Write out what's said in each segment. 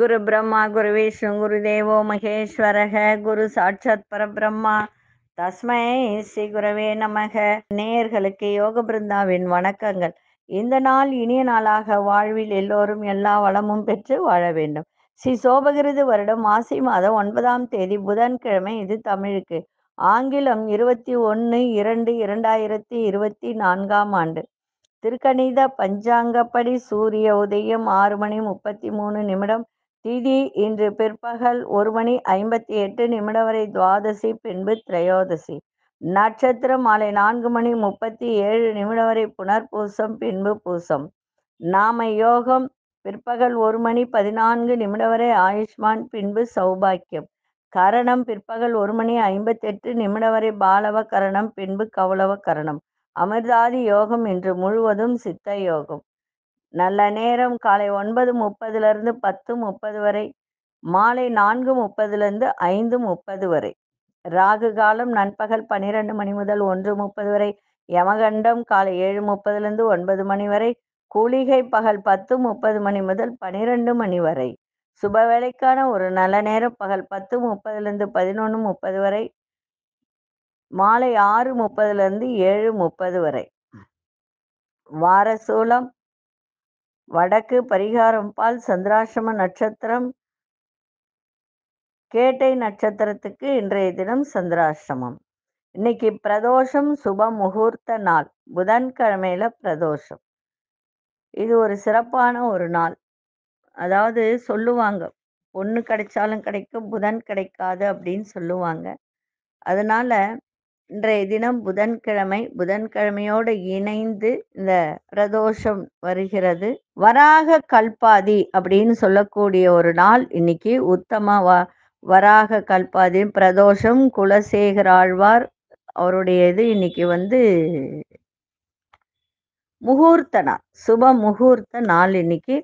குரு பிரம்மா குரு விஷ்ணு குரு தேவோ மகேஸ்வரக குரு சாட்சாத் பரபிரம்மா. தஸ்மை ஸ்ரீ குரவே நமக. நேயர்களுக்கு யோக பிருந்தாவின் வணக்கங்கள். இந்த நாள் இனிய நாளாக வாழ்வில் எல்லோரும் எல்லா வளமும் பெற்று வாழ வேண்டும். ஸ்ரீ சோபகிருது வருடம் மாசி மாதம் ஒன்பதாம் தேதி புதன்கிழமை இது தமிழுக்கு. ஆங்கிலம் இருபத்தி ஒன்று இரண்டு இரண்டாயிரத்தி இருபத்தி நான்காம் ஆண்டு. திருக்கணித பஞ்சாங்கப்படி சூரிய உதயம் ஆறு மணி முப்பத்தி மூணு நிமிடம். திதி இன்று பிற்பகல் ஒரு மணி ஐம்பத்தி எட்டு நிமிடம் வரை துவாதசி பின்பு திரையோதசி. நட்சத்திரம் மாலை நான்கு மணி முப்பத்தி ஏழு நிமிடம் வரை புனர்பூசம் பின்பு பூசம். நாம யோகம் பிற்பகல் ஒரு மணி பதினான்கு நிமிடம் வரை ஆயுஷ்மான் பின்பு சௌபாக்கியம். கரணம் பிற்பகல் ஒரு மணி ஐம்பத்தெட்டு நிமிடம் வரை பாலவ கரணம் பின்பு கௌளவ கரணம். அமிர்தாதி யோகம் இன்று முழுவதும் சித்த யோகம். நல்ல நேரம் காலை ஒன்பது முப்பதுலேருந்து பத்து முப்பது வரை மாலை நான்கு முப்பதுலேருந்து ஐந்து முப்பது வரை. ராகு காலம் நண்பகல் பன்னிரெண்டு மணி முதல் ஒன்று முப்பது வரை யமகண்டம் காலை ஏழு முப்பதுலேருந்து ஒன்பது மணி வரை கூலிகை பகல் பத்து முப்பது மணி முதல் பன்னிரெண்டு மணி வரை. சுப வேலைக்கான ஒரு நல்ல நேரம் பகல் பத்து முப்பதுலேருந்து பதினொன்று முப்பது வரை மாலை ஆறு முப்பதுலேருந்து ஏழு முப்பது வரை. வாரசூலம் வடக்கு பரிகாரம் பால் சந்திராசிரம நட்சத்திரம். கேட்டை நட்சத்திரத்துக்கு இன்றைய தினம் சந்திராசிரமம் இன்னைக்கு பிரதோஷம் சுப முகூர்த்த நாள். புதன்கிழமையில பிரதோஷம். இது ஒரு சிறப்பான ஒரு நாள். அதாவது சொல்லுவாங்க பொண்ணு கிடைச்சாலும் கிடைக்கும் புதன் கிடைக்காது அப்படின்னு சொல்லுவாங்க. அதனால இன்றைய தினம் புதன்கிழமை. புதன்கிழமையோடு இணைந்து இந்த பிரதோஷம் வருகிறது. வராக கல்பாதி அப்படின்னு சொல்லக்கூடிய ஒரு நாள் இன்னைக்கு. உத்தம வ வராக கல்பாதி பிரதோஷம் குலசேகர் ஆழ்வார் அவருடைய இது இன்னைக்கு வந்து முகூர்த்த நாள். சுப முகூர்த்த நாள் இன்னைக்கு.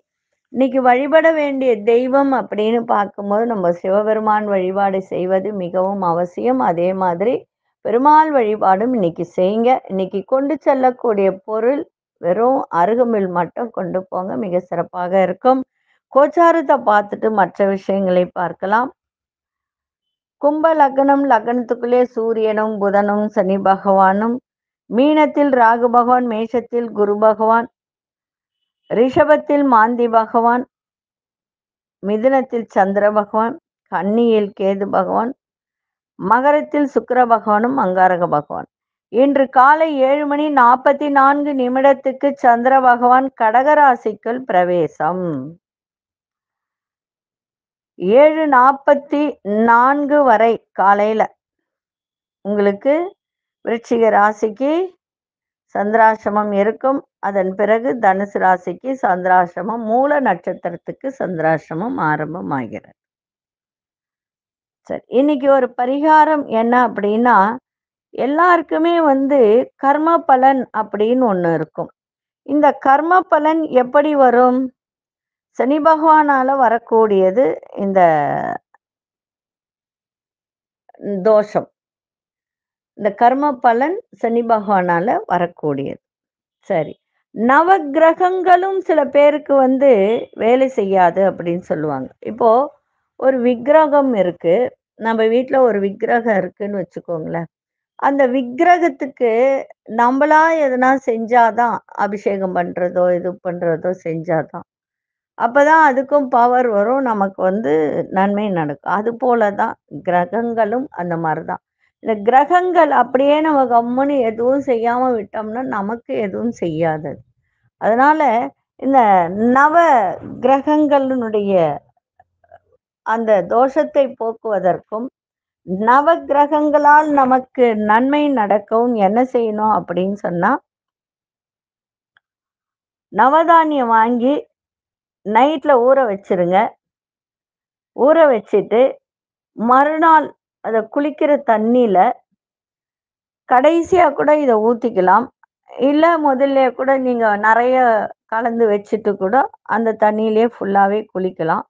இன்னைக்கு வழிபட வேண்டிய தெய்வம் அப்படின்னு பார்க்கும்போது நம்ம சிவபெருமான் வழிபாடு செய்வது மிகவும் அவசியம். அதே மாதிரி பெருமாள் வழிபாடும் இன்னைக்கு செய்யுங்க. இன்னைக்கு கொண்டு செல்லக்கூடிய பொருள் வெறும் அருகமில் மட்டும் கொண்டு போங்க. மிக சிறப்பாக இருக்கும். கோச்சாரத்தை பார்த்துட்டு மற்ற விஷயங்களை பார்க்கலாம். கும்ப லக்னம் லக்னத்துக்குள்ளே சூரியனும் புதனும் சனி பகவானும் மீனத்தில் ராகு பகவான் மேஷத்தில் குரு பகவான் ரிஷபத்தில் மாந்தி பகவான் மிதுனத்தில் சந்திர பகவான் கன்னியில் கேது பகவான் மகரத்தில் சுக்கர பகவானும் அங்காரக பகவான். இன்று காலை ஏழு மணி நாற்பத்தி நான்கு நிமிடத்துக்கு சந்திர பகவான் கடகராசிக்குள் பிரவேசம். ஏழு நாற்பத்தி நான்கு வரை காலையில உங்களுக்கு விருச்சிக ராசிக்கு சந்திராசிரமம் இருக்கும். அதன் பிறகு தனுசு ராசிக்கு சந்திராசிரமம் மூல நட்சத்திரத்துக்கு சந்திராசிரமம் ஆரம்பமாகிறது. சரி இன்னைக்கு ஒரு பரிகாரம் என்ன அப்படின்னா எல்லாருக்குமே வந்து கர்ம பலன் அப்படின்னு ஒன்று இருக்கும். இந்த கர்ம பலன் எப்படி வரும்? சனி பகவானால வரக்கூடியது இந்த தோஷம். இந்த கர்ம பலன் சனி பகவானால வரக்கூடியது. சரி நவ கிரகங்களும் சில பேருக்கு வந்து வேலை செய்யாது அப்படின்னு சொல்லுவாங்க. இப்போ ஒரு விக்கிரகம் இருக்கு. நம்ம வீட்டில் ஒரு விக்கிரகம் இருக்குன்னு வச்சுக்கோங்களேன். அந்த விக்கிரகத்துக்கு நம்மளா எதனா செஞ்சாதான் அபிஷேகம் பண்றதோ இது பண்றதோ செஞ்சாதான் அப்பதான் அதுக்கும் பவர் வரும். நமக்கு வந்து நன்மை நடக்கும். அது போல தான் கிரகங்களும் அந்த மாதிரி தான் இந்த கிரகங்கள் அப்படியே நம்ம கம்முன்னு எதுவும் செய்யாம விட்டோம்னா நமக்கு எதுவும் செய்யாதது அதனால இந்த நவ கிரகங்களினுடைய அந்த தோஷத்தை போக்குவதற்கும் நவ கிரகங்களால் நமக்கு நன்மை நடக்கவும் என்ன செய்யணும் அப்படின்னு சொன்னா நவதானியம் வாங்கி நைட்ல ஊற வச்சிருங்க. ஊற வச்சுட்டு மறுநாள் அதை குளிக்கிற தண்ணியில கடைசியா கூட இதை ஊத்திக்கலாம். இல்ல முதல்ல கூட நீங்க நிறைய கலந்து வச்சுட்டு கூட அந்த தண்ணியிலே ஃபுல்லாவே குளிக்கலாம்.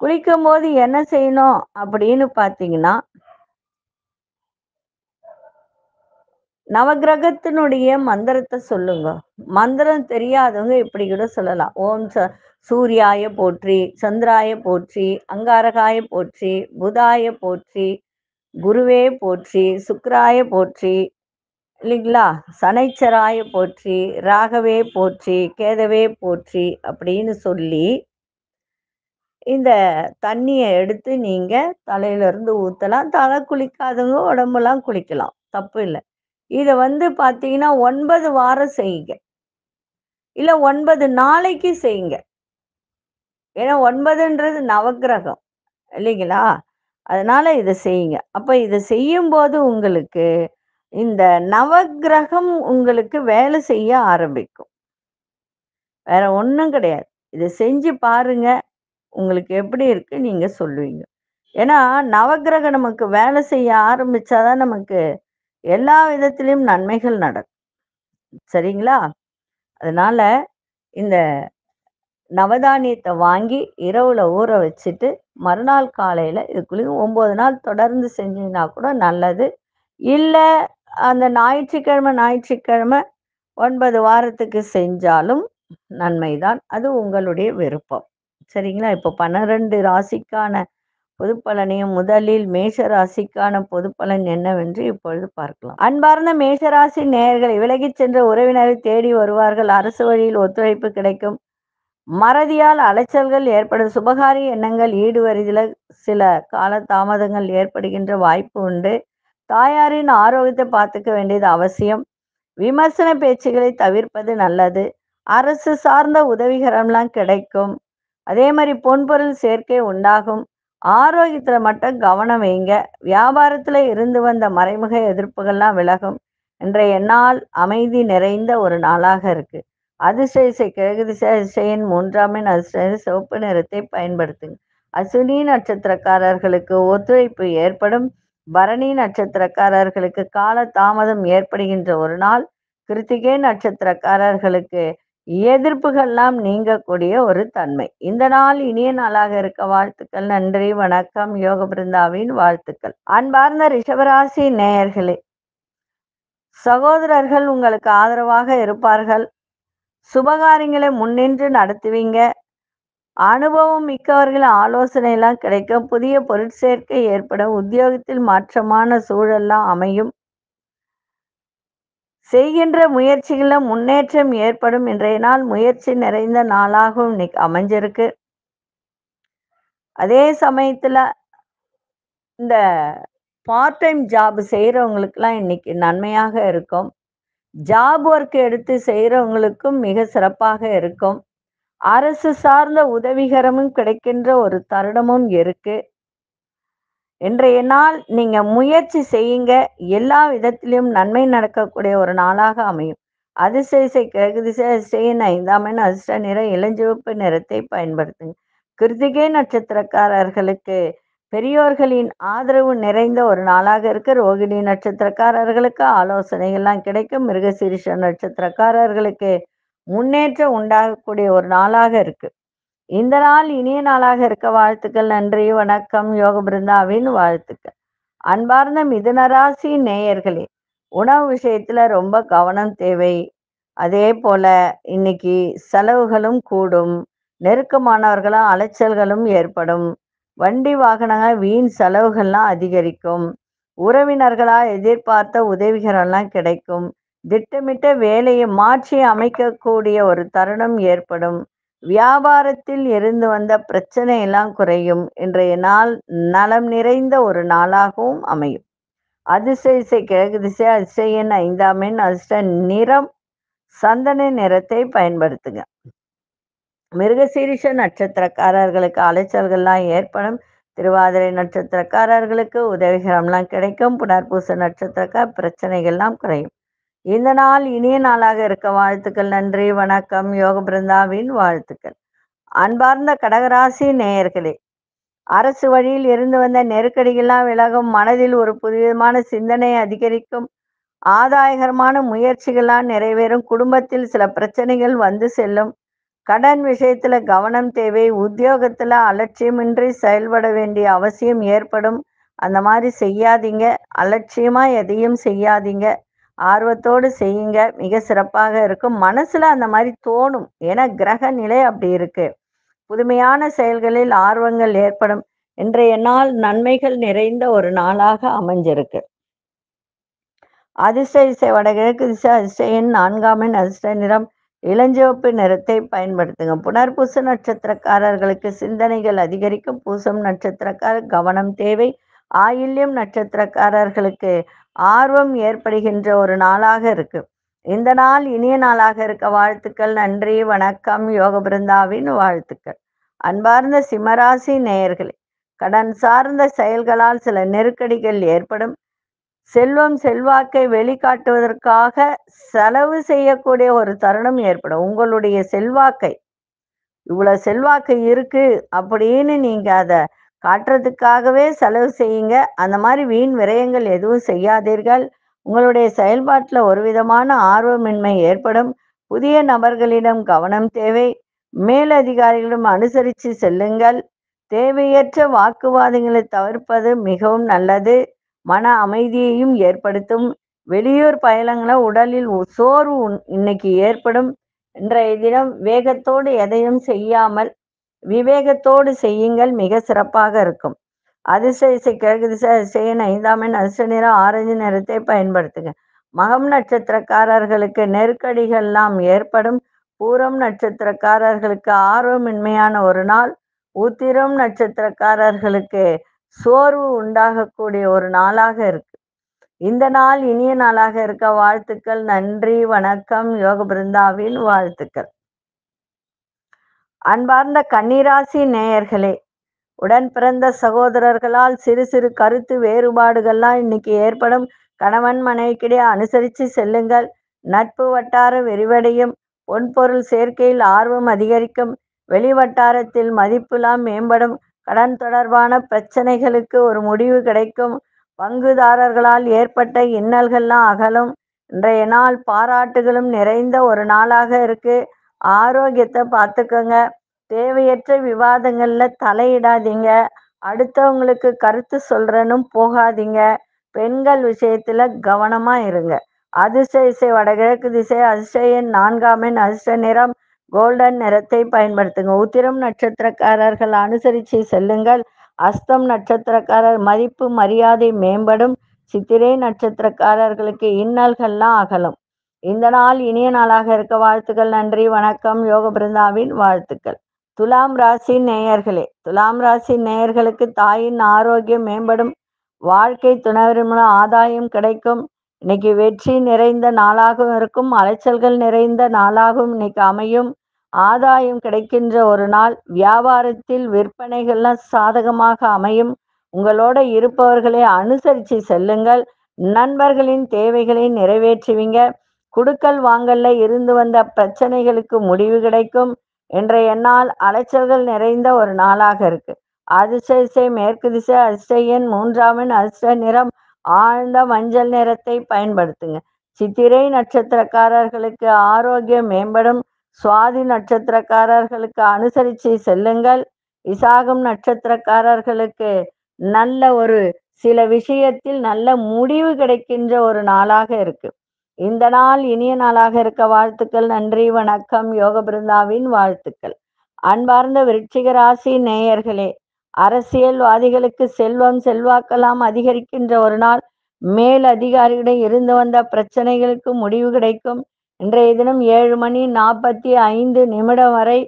குளிக்கும் போது என்ன செய்யணும் அப்படின்னு பார்த்தீங்கன்னா நவகிரகத்தினுடைய மந்திரத்தை சொல்லுங்க. மந்திரம் தெரியாதவங்க இப்படி கூட சொல்லலாம். ஓம் ச சூர்யாய போற்றி சந்திராய போற்றி அங்காரகாய போற்றி புதாய போற்றி குருவே போற்றி சுக்கராய போற்றி இல்லைங்களா? சனைச்சராய போற்றி ராகவே போற்றி கேதவே போற்றி அப்படின்னு சொல்லி இந்த தண்ணியை எடுத்து நீங்கள் தலையிலேருந்து ஊற்றலாம் தலை குளிக்காதவங்க உடம்பெல்லாம் குளிக்கலாம். தப்பு இல்லை. இதை வந்து பார்த்தீங்கன்னா ஒன்பது வாரம் செய்யுங்க. இல்லை ஒன்பது நாளைக்கு செய்யுங்க. ஏன்னா ஒன்பதுன்றது நவக்கிரகம். இல்லைங்களா? அதனால் இதை செய்யுங்க. அப்போ இதை செய்யும்போது உங்களுக்கு இந்த நவக்கிரகம் உங்களுக்கு வேலை செய்ய ஆரம்பிக்கும். வேற ஒன்றும் கிடையாது. இதை செஞ்சு பாருங்க. உங்களுக்கு எப்படி இருக்கு நீங்க சொல்லுவீங்க. ஏன்னா நவக்கிரகம் நமக்கு வேலை செய்ய ஆரம்பிச்சாதான் நமக்கு எல்லா விதத்திலையும் நன்மைகள் நடக்கும். சரிங்களா? அதனால இந்த நவதானியத்தை வாங்கி இரவுல ஊற வச்சுட்டு மறுநாள் காலையில இதுக்குள்ளேயும் ஒன்பது நாள் தொடர்ந்து செஞ்சீங்கன்னா கூட நல்லது. இல்லை அந்த ஞாயிற்றுக்கிழமை ஞாயிற்றுக்கிழமை ஒன்பது வாரத்துக்கு செஞ்சாலும் நன்மைதான். அது உங்களுடைய விருப்பம். சரிங்களா? இப்போ பன்னிரண்டு ராசிக்கான பொதுப்பலனையும் முதலில் மேஷ ராசிக்கான பொது பலன் என்னவென்று இப்பொழுது பார்க்கலாம். அன்பார்ந்த மேஷராசி நேயர்களை விலகிச் சென்ற உறவினரை தேடி வருவார்கள். அரசு வழியில் ஒத்துழைப்பு கிடைக்கும். மறதியால் அலைச்சல்கள் ஏற்படும். சுபகாரிய எண்ணங்கள் ஈடுவரிதில் சில கால தாமதங்கள் ஏற்படுகின்ற வாய்ப்பு உண்டு. தாயாரின் ஆரோக்கியத்தை பார்த்துக்க வேண்டியது அவசியம். விமர்சன பேச்சுகளை தவிர்ப்பது நல்லது. அரசு சார்ந்த உதவிகரம்லாம் கிடைக்கும். அதே மாதிரி பொன்பொருள் சேர்க்கை உண்டாகும். ஆரோக்கியத்துல மட்டும் கவனம் வைங்க. வியாபாரத்துல இருந்து வந்த மறைமுக எதிர்ப்புகள்லாம் விலகும். இன்றைய நாள் அமைதி நிறைந்த ஒரு நாளாக இருக்கு. அதிசயசை கிழக்கு திசை அதிசயின் மூன்றாம் எண் சிவப்பு நிறத்தை பயன்படுத்துங்க. அஸ்வினி நட்சத்திரக்காரர்களுக்கு ஒத்துழைப்பு ஏற்படும். பரணி நட்சத்திரக்காரர்களுக்கு கால தாமதம் ஏற்படுகின்ற ஒரு நாள். கிருத்திகை நட்சத்திரக்காரர்களுக்கு எதிர்ப்புகள்லாம் நீங்கக்கூடிய ஒரு தன்மை. இந்த நாள் இனிய நாளாக இருக்க வாழ்த்துக்கள். நன்றி வணக்கம். யோக பிருந்தாவின் வாழ்த்துக்கள். அன்பார்ந்த ரிஷபராசி நேயர்களே சகோதரர்கள் உங்களுக்கு ஆதரவாக இருப்பார்கள். சுபகாரியங்களை முன்னின்று நடத்துவீங்க. அனுபவம் மிக்கவர்கள் ஆலோசனை எல்லாம் கிடைக்கும் புதிய பொருட்சேர்க்கை ஏற்படும் உத்தியோகத்தில் மாற்றமான சூழல்லாம் அமையும். செய்கின்ற முயற்சிகளில் முன்னேற்றம் ஏற்படும் இன்றைய நாள் முயற்சி நிறைந்த நாளாகவும் இன்னைக்கு அமைஞ்சிருக்கு. அதே சமயத்துல இந்த பார்ட் டைம் ஜாப் செய்கிறவங்களுக்கெல்லாம் இன்னைக்கு நன்மையாக இருக்கும். ஜாப் ஒர்க் எடுத்து செய்கிறவங்களுக்கும் மிக சிறப்பாக இருக்கும். அரசு சார்ந்த உதவிகரமும் கிடைக்கின்ற ஒரு தருணமும் இருக்குது இன்றைய நாள் நீங்க முயற்சி செய்யுங்க. எல்லா விதத்திலையும் நன்மை நடக்கக்கூடிய ஒரு நாளாக அமையும். அதிசயசை கிரகதிசை செய்யின ஐந்தாம் அதிர்ஷ்ட நிற இளஞ்சிவப்பு நிறத்தை பயன்படுத்துங்க. கிருத்திகை நட்சத்திரக்காரர்களுக்கு பெரியோர்களின் ஆதரவு நிறைந்த ஒரு நாளாக இருக்கு. ரோகிணி நட்சத்திரக்காரர்களுக்கு ஆலோசனைகள்லாம் கிடைக்கும். மிருகசீரிஷ நட்சத்திரக்காரர்களுக்கு முன்னேற்றம் உண்டாகக்கூடிய ஒரு நாளாக இருக்கு. இந்த நாள் இனிய நாளாக இருக்க வாழ்த்துக்கள் நன்றி வணக்கம் யோக பிருந்தாவின் வாழ்த்துக்கள். அன்பார்ந்த மிதுனராசி நேயர்களே உணவு விஷயத்துல ரொம்ப கவனம் தேவை. அதே போல இன்னைக்கு செலவுகளும் கூடும் நெருக்கமானவர்களும் அலைச்சல்களும் ஏற்படும். வண்டி வாகனங்கள் வீண் செலவுகள்லாம் அதிகரிக்கும். உறவினர்களால் எதிர்பார்த்த உதவிகரெல்லாம் கிடைக்கும். திட்டமிட்ட வேலையை மாற்றி அமைக்கக்கூடிய ஒரு தருணம் ஏற்படும். வியாபாரத்தில் இருந்து வந்த பிரச்சனை எல்லாம் குறையும். இன்றைய நாள் நலம் நிறைந்த ஒரு நாளாகவும் அமையும். அதிசய கிழக்கு திசை அதிசயன் ஐந்தாம் எண் அதிர்ஷ்ட நிறம் சந்தன நிறத்தை பயன்படுத்துங்க. மிருகசீரிஷ நட்சத்திரக்காரர்களுக்கு அலைச்சல்கள்லாம் ஏற்படும். திருவாதிரை நட்சத்திரக்காரர்களுக்கு உதவிகரம்லாம் கிடைக்கும். புனர்பூச நட்சத்திரக்கார் பிரச்சனைகள்லாம் குறையும். இந்த நாள் இனிய நாளாக இருக்க வாழ்த்துக்கள் நன்றி வணக்கம். யோக பிருந்தாவின் வாழ்த்துக்கள். அன்பார்ந்த கடகராசி நேயர்களே அரசு வழியில் இருந்து வந்த நெருக்கடிகள்லாம் விலகும் மனதில் ஒரு புதுவிதமான சிந்தனை அதிகரிக்கும். ஆதாயகரமான முயற்சிகள்லாம் நிறைவேறும். குடும்பத்தில் சில பிரச்சனைகள் வந்து செல்லும். கடன் விஷயத்துல கவனம் தேவை. உத்தியோகத்துல அலட்சியமின்றி செயல்பட வேண்டிய அவசியம் ஏற்படும். அந்த மாதிரி செய்யாதீங்க. அலட்சியமா எதையும் செய்யாதீங்க. ஆர்வத்தோடு செய்யுங்க. மிக சிறப்பாக இருக்கும். மனசுல அந்த மாதிரி தோணும். ஏன்னா கிரக நிலை அப்படி இருக்கு. புதுமையான செயல்களில் ஆர்வங்கள் ஏற்படும். இன்றைய நாள் நன்மைகள் நிறைந்த ஒரு நாளாக அமைஞ்சிருக்கு. அதிர்ஷ்ட இசை வடகிழக்கு திசை அதிர்ஷ்டையின் நான்காம் எண் அதிர்ஷ்ட நிறம் இளஞ்சிவப்பு நிறத்தை பயன்படுத்துங்க. புனர்பூச நட்சத்திரக்காரர்களுக்கு சிந்தனைகள் அதிகரிக்கும். பூசம் நட்சத்திரக்காரர் கவனம் தேவை. ஆயில்யம் நட்சத்திரக்காரர்களுக்கு ஆர்வம் ஏற்படுகின்ற ஒரு நாளாக இருக்கு. இந்த நாள் இனிய நாளாக இருக்க வாழ்த்துக்கள் நன்றி வணக்கம் யோக பிருந்தாவின் வாழ்த்துக்கள். அன்பார்ந்த சிம்மராசி நேயர்களே கடன் சார்ந்த செயல்களால் சில நெருக்கடிகள் ஏற்படும். செல்வம் செல்வாக்கை வெளிக்காட்டுவதற்காக செலவு செய்யக்கூடிய ஒரு தருணம் ஏற்படும். உங்களுடைய செல்வாக்கை இவ்வளவு செல்வாக்கு இருக்கு அப்படின்னு நீங்க அதை காட்டுறதுக்காகவே செலவு செய்யுங்க. அந்த மாதிரி வீண் விரயங்கள் எதுவும் செய்யாதீர்கள். உங்களுடைய செயல்பாட்டில் ஒரு விதமான ஆர்வமின்மை ஏற்படும். புதிய நபர்களிடம் கவனம் தேவை. மேலதிகாரிகளிடம் அனுசரித்து செல்லுங்கள். தேவையற்ற வாக்குவாதங்களை தவிர்ப்பது மிகவும் நல்லது. மன அமைதியையும் ஏற்படுத்தும். வெளியூர் பயணங்களை உடலில் உ- சோர்வு உன்- இன்னைக்கு ஏற்படும். இன்றைய தினம் வேகத்தோடு எதையும் செய்யாமல் விவேகத்தோடு செய்யுங்கள் மிக சிறப்பாக இருக்கும். அதிர்ஷ்ட இசை கிழக்கு திசை அதிர்ஷ்டன் ஐந்தாம் எண் அதிர்ஷ்ட நிறம் ஆரஞ்சு நிறத்தை பயன்படுத்துங்க மகம் நட்சத்திரக்காரர்களுக்கு நெருக்கடிகள்லாம் ஏற்படும். பூரம் நட்சத்திரக்காரர்களுக்கு ஆர்வமின்மையான ஒரு நாள். உத்திரம் நட்சத்திரக்காரர்களுக்கு சோர்வு உண்டாகக்கூடிய ஒரு நாளாக இருக்கு. இந்த நாள் இனிய நாளாக இருக்க வாழ்த்துக்கள். நன்றி வணக்கம். யோக பிருந்தாவின் வாழ்த்துக்கள். அன்பார்ந்த கன்னிராசி நேயர்களே உடன் பிறந்த சகோதரர்களால் சிறு சிறு கருத்து வேறுபாடுகள்லாம் இன்னைக்கு ஏற்படும். கணவன் மனைவிக்கிடையே அனுசரித்து செல்லுங்கள். நட்பு வட்டார விரிவடையும். பொன்பொருள் சேர்க்கையில் ஆர்வம் அதிகரிக்கும். வெளி வட்டாரத்தில் மதிப்புலாம் மேம்படும். கடன் தொடர்பான பிரச்சனைகளுக்கு ஒரு முடிவு கிடைக்கும். பங்குதாரர்களால் ஏற்பட்ட இன்னல்கள்லாம் அகலும். இன்றைய நாள் பாராட்டுகளும் நிறைந்த ஒரு நாளாக இருக்குது ஆரோக்கியத்தை பார்த்துக்கோங்க. தேவையற்ற விவாதங்கள்ல தலையிடாதீங்க. அடுத்தவங்களுக்கு கருத்து சொல்றேனும் போகாதீங்க. பெண்கள் விஷயத்துல கவனமா இருங்க. அதிர்ஷ்ட இசை வடகிழக்கு திசை அதிர்ஷ்ட நான்காம் எண் அதிர்ஷ்ட நிறம் கோல்டன் நிறத்தை பயன்படுத்துங்க. உத்திரம் நட்சத்திரக்காரர்கள் அனுசரித்து செல்லுங்கள். அஸ்தம் நட்சத்திரக்காரர் மதிப்பு மரியாதை மேம்படும். சித்திரை நட்சத்திரக்காரர்களுக்கு இன்னல்கள்லாம் அகலும். இந்த நாள் இனிய நாளாக இருக்க வாழ்த்துக்கள் நன்றி வணக்கம் யோக பிருந்தாவின் வாழ்த்துக்கள். துலாம் ராசி நேயர்களே துலாம் ராசி நேயர்களுக்கு தாயின் ஆரோக்கியம் மேம்படும் வாழ்க்கை துணைவர் ஆதாயம் கிடைக்கும். இன்னைக்கு வெற்றி நிறைந்த நாளாகவும் இருக்கும் அலைச்சல்கள் நிறைந்த நாளாகவும் இன்னைக்கு அமையும். ஆதாயம் கிடைக்கின்ற ஒரு நாள் வியாபாரத்தில் விற்பனைகள்லாம் சாதகமாக அமையும். உங்களோட இருப்பவர்களை அனுசரித்து செல்லுங்கள். நண்பர்களின் தேவைகளை நிறைவேற்றுவீங்க. குடுக்கல் வாங்கல்ல இருந்து வந்த பிரச்சனைகளுக்கு முடிவு கிடைக்கும் இன்றைய நாள் அலைச்சல்கள் நிறைந்த ஒரு நாளாக இருக்கு. அதிர்ஷ்ட மேற்கு திசை அதிர்ஷ்ட எண் அதிர்ஷ்ட நிறம் ஆழ்ந்த மஞ்சள் நிறத்தை பயன்படுத்துங்க. சித்திரை நட்சத்திரக்காரர்களுக்கு ஆரோக்கியம் மேம்படும். சுவாதி நட்சத்திரக்காரர்களுக்கு அனுசரித்து செல்லுங்கள். விசாகம் நட்சத்திரக்காரர்களுக்கு நல்ல ஒரு சில விஷயத்தில் நல்ல முடிவு கிடைக்கின்ற ஒரு நாளாக இருக்கு. இந்த நாள் இனிய நாளாக இருக்க வாழ்த்துக்கள் நன்றி வணக்கம் யோக பிருந்தாவின் வாழ்த்துக்கள். அன்பார்ந்த விருட்சிக ராசி நேயர்களே அரசியல்வாதிகளுக்கு செல்வம் செல்வாக்கெல்லாம் அதிகரிக்கின்ற ஒரு நாள். மேல் அதிகாரிகளிடம் இருந்து வந்த பிரச்சனைகளுக்கு முடிவு கிடைக்கும். இன்றைய தினம் ஏழு மணி நாற்பத்தி ஐந்து நிமிடம் வரை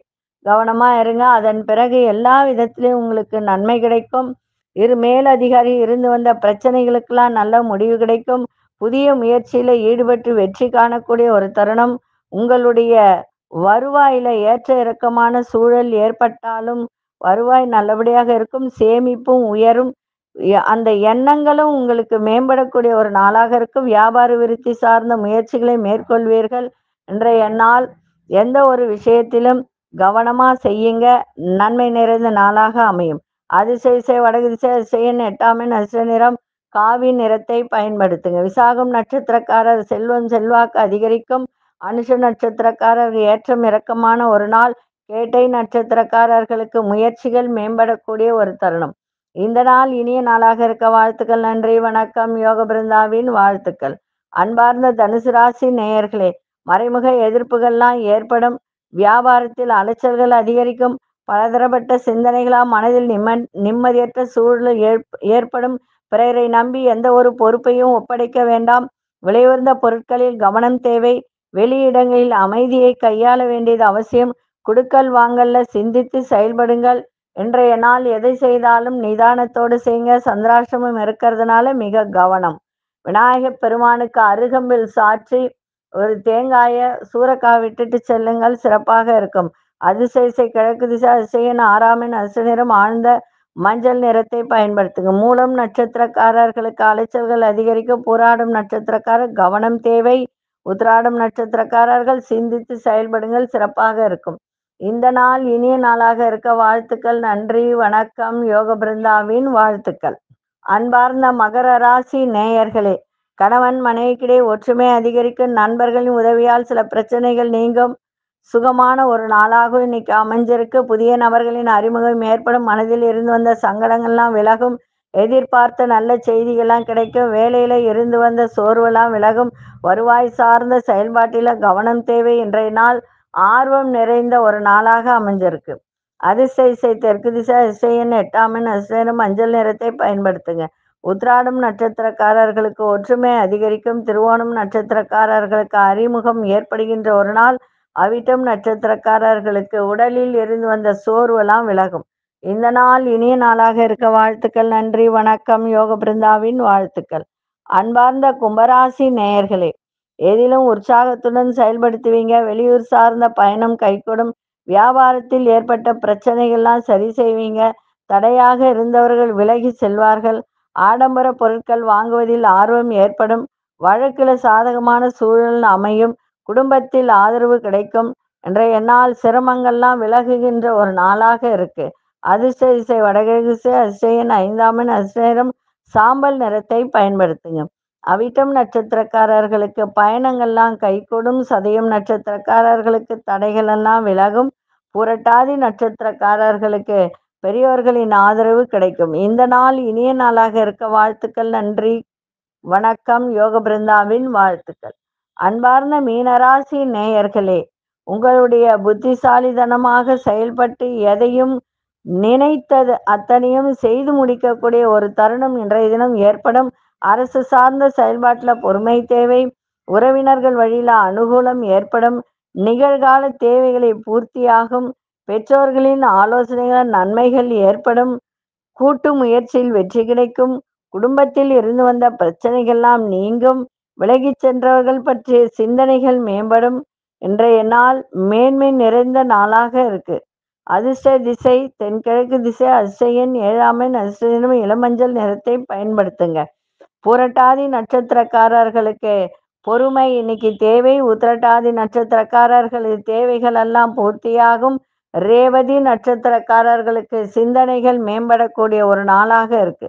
கவனமா இருங்க. அதன் பிறகு எல்லா விதத்திலையும் உங்களுக்கு நன்மை கிடைக்கும். இரு மேல் அதிகாரி இருந்து வந்த பிரச்சனைகளுக்கெல்லாம் நல்ல முடிவு கிடைக்கும். புதிய முயற்சியில ஈடுபட்டு வெற்றி காணக்கூடிய ஒரு தருணம். உங்களுடைய வருவாயில ஏற்ற இறக்கமான சூழல் ஏற்பட்டாலும் வருவாய் நல்லபடியாக இருக்கும் சேமிப்பும் உயரும். அந்த எண்ணங்களும் உங்களுக்கு மேம்படக்கூடிய ஒரு நாளாக இருக்கும். வியாபார விருத்தி சார்ந்த முயற்சிகளை மேற்கொள்வீர்கள். இன்றைய நாள் எந்த ஒரு விஷயத்திலும் கவனமா செய்யுங்க. நன்மை நிறைந்த நாளாக அமையும். அதிசய திசை வடகு திசை எட்டாமின் எட்டாம் நிறம் காவி நிறத்தை பயன்படுத்துங்க. விசாகம் நட்சத்திரக்காரர் செல்வம் செல்வாக்கு அதிகரிக்கும். அனுஷ நட்சத்திரக்காரர் ஏற்றம் இறக்கமான ஒரு நாள். கேட்டை நட்சத்திரக்காரர்களுக்கு முயற்சிகள் மேம்படக்கூடிய ஒரு தருணம். இந்த நாள் இனிய நாளாக இருக்க வாழ்த்துக்கள் நன்றி வணக்கம். யோக பிருந்தாவின் வாழ்த்துக்கள். அன்பார்ந்த தனுசு ராசி நேயர்களே மறைமுக எதிர்ப்புகள்லாம் ஏற்படும். வியாபாரத்தில் அலைச்சல்கள் அதிகரிக்கும். பலதரப்பட்ட சிந்தனைகளால் மனதில் நிம்ம நிம்மதியற்ற சூழல் ஏற்ப ஏற்படும். பிறரை நம்பி எந்த ஒரு பொறுப்பையும் ஒப்படைக்க வேண்டாம். விலையுயர்ந்த பொருட்களில் கவனம் தேவை. வெளியிடங்களில் அமைதியை கையாள வேண்டியது அவசியம். குடுக்கல் வாங்கல்ல சிந்தித்து செயல்படுங்கள். இன்றைய நாள் எதை செய்தாலும் நிதானத்தோடு செய்யுங்க சந்திராசிரமம் இருக்கிறதுனால மிக கவனம். விநாயகப் பெருமானுக்கு அருகம்பில் சாற்றி ஒரு தேங்காயை சூறக்காய் விட்டுட்டு செல்லுங்கள். சிறப்பாக இருக்கும். அதிசயசை கிழக்கு திசை அதிசயன் ஆறாமின் அசுநிறம் ஆழ்ந்த மஞ்சள் நிறத்தை பயன்படுத்துங்க. மூலம் நட்சத்திரக்காரர்களுக்கு அலைச்சல்கள் அதிகரிக்கும் போராடும் நட்சத்திரக்காரர் கவனம் தேவை. உத்திராடம் நட்சத்திரக்காரர்கள் சிந்தித்து செயல்படுங்கள் சிறப்பாக இருக்கும். இந்த நாள் இனிய நாளாக இருக்க வாழ்த்துக்கள் நன்றி வணக்கம் யோக பிருந்தாவின் வாழ்த்துக்கள். அன்பார்ந்த மகர ராசி நேயர்களே கணவன் மனைவிக்கிடையே ஒற்றுமை அதிகரிக்கும் நண்பர்களின் உதவியால் சில பிரச்சனைகள் நீங்கும். சுகமான ஒரு நாளாகவும் இன்னைக்கு அமைஞ்சிருக்கு. புதிய நபர்களின் அறிமுகம் ஏற்படும் மனதில் இருந்து வந்த சங்கடங்கள்லாம் விலகும். எதிர்பார்த்த நல்ல செய்திகள்லாம் கிடைக்கும். வேலையில இருந்து வந்த சோர்வெல்லாம் விலகும். வருவாய் சார்ந்த செயல்பாட்டில கவனம் தேவை. இன்றைய நாள் ஆர்வம் நிறைந்த ஒரு நாளாக அமைஞ்சிருக்கு. அதிசை இசை தெற்கு திசை இசையின் எட்டாமின் அசையனும் மஞ்சள் நிறத்தை பயன்படுத்துங்க. உத்ராடம் நட்சத்திரக்காரர்களுக்கு ஒற்றுமை அதிகரிக்கும். திருவோணம் நட்சத்திரக்காரர்களுக்கு அறிமுகம் ஏற்படுகின்ற ஒரு நாள் அவிட்டம் நட்சத்திரக்காரர்களுக்கு உடலில் இருந்து வந்த சோர்வெல்லாம் விலகும். இந்த நாள் இனிய நாளாக இருக்க வாழ்த்துக்கள் நன்றி வணக்கம். யோக பிருந்தாவின் வாழ்த்துக்கள். அன்பார்ந்த கும்பராசி நேயர்களே எதிலும் உற்சாகத்துடன் செயல்படுத்துவீங்க. வெளியூர் சார்ந்த பயணம் கைகூடும். வியாபாரத்தில் ஏற்பட்ட பிரச்சனைகள்லாம் சரி செய்வீங்க. தடையாக இருந்தவர்கள் விலகி செல்வார்கள். ஆடம்பர பொருட்கள் வாங்குவதில் ஆர்வம் ஏற்படும். வழக்கில் சாதகமான சூழல் அமையும். குடும்பத்தில் ஆதரவு கிடைக்கும் இன்றைய நாள் சிரமங்கள்லாம் விலகுகின்ற ஒரு நாளாக இருக்கு. அதிர்ஷ்ட இசை வடகிழக்கு அதிசயன் ஐந்தாமின் அதிர்ஷ்டம் சாம்பல் நிறத்தை பயன்படுத்துங்க. அவிட்டம் நட்சத்திரக்காரர்களுக்கு பயணங்கள்லாம் கைகூடும். சதயம் நட்சத்திரக்காரர்களுக்கு தடைகள் எல்லாம் விலகும். புரட்டாதி நட்சத்திரக்காரர்களுக்கு பெரியோர்களின் ஆதரவு கிடைக்கும். இந்த நாள் இனிய நாளாக இருக்க வாழ்த்துக்கள். நன்றி. வணக்கம். யோக பிருந்தாவின் வாழ்த்துக்கள். அன்பார்ந்த மீனராசி நேயர்களே உங்களுடைய புத்திசாலிதனமாக செயல்பட்டு எதையும் நினைத்தது அத்தனையும் செய்து முடிக்கக்கூடிய ஒரு தருணம் இன்றைய தினம் ஏற்படும். அரசு சார்ந்த செயல்பாட்டில் பொறுமை தேவை உறவினர்கள் வழியில அனுகூலம் ஏற்படும். நிகழ்கால தேவைகளை பூர்த்தியாகும். பெற்றோர்களின் ஆலோசனைகள் நன்மைகள் ஏற்படும். கூட்டு முயற்சியில் வெற்றி கிடைக்கும். குடும்பத்தில் இருந்து வந்த பிரச்சனைகள்லாம் நீங்கும். விலகிச் சென்றவர்கள் பற்றிய சிந்தனைகள் மேம்படும் இன்றைய நாள் மேன்மை நிறைந்த நாளாக இருக்கு. அதிர்ஷ்ட திசை தென்கிழக்கு திசை அதிசயன் ஏழாமன் அதிர்ஷ்டம் இளமஞ்சள் நிறத்தை பயன்படுத்துங்க. புரட்டாதி நட்சத்திரக்காரர்களுக்கு பொறுமை இன்னைக்கு தேவை. உத்திரட்டாதி நட்சத்திரக்காரர்களுக்கு தேவைகள் எல்லாம் பூர்த்தியாகும். ரேவதி நட்சத்திரக்காரர்களுக்கு சிந்தனைகள் மேம்படக்கூடிய ஒரு நாளாக இருக்கு.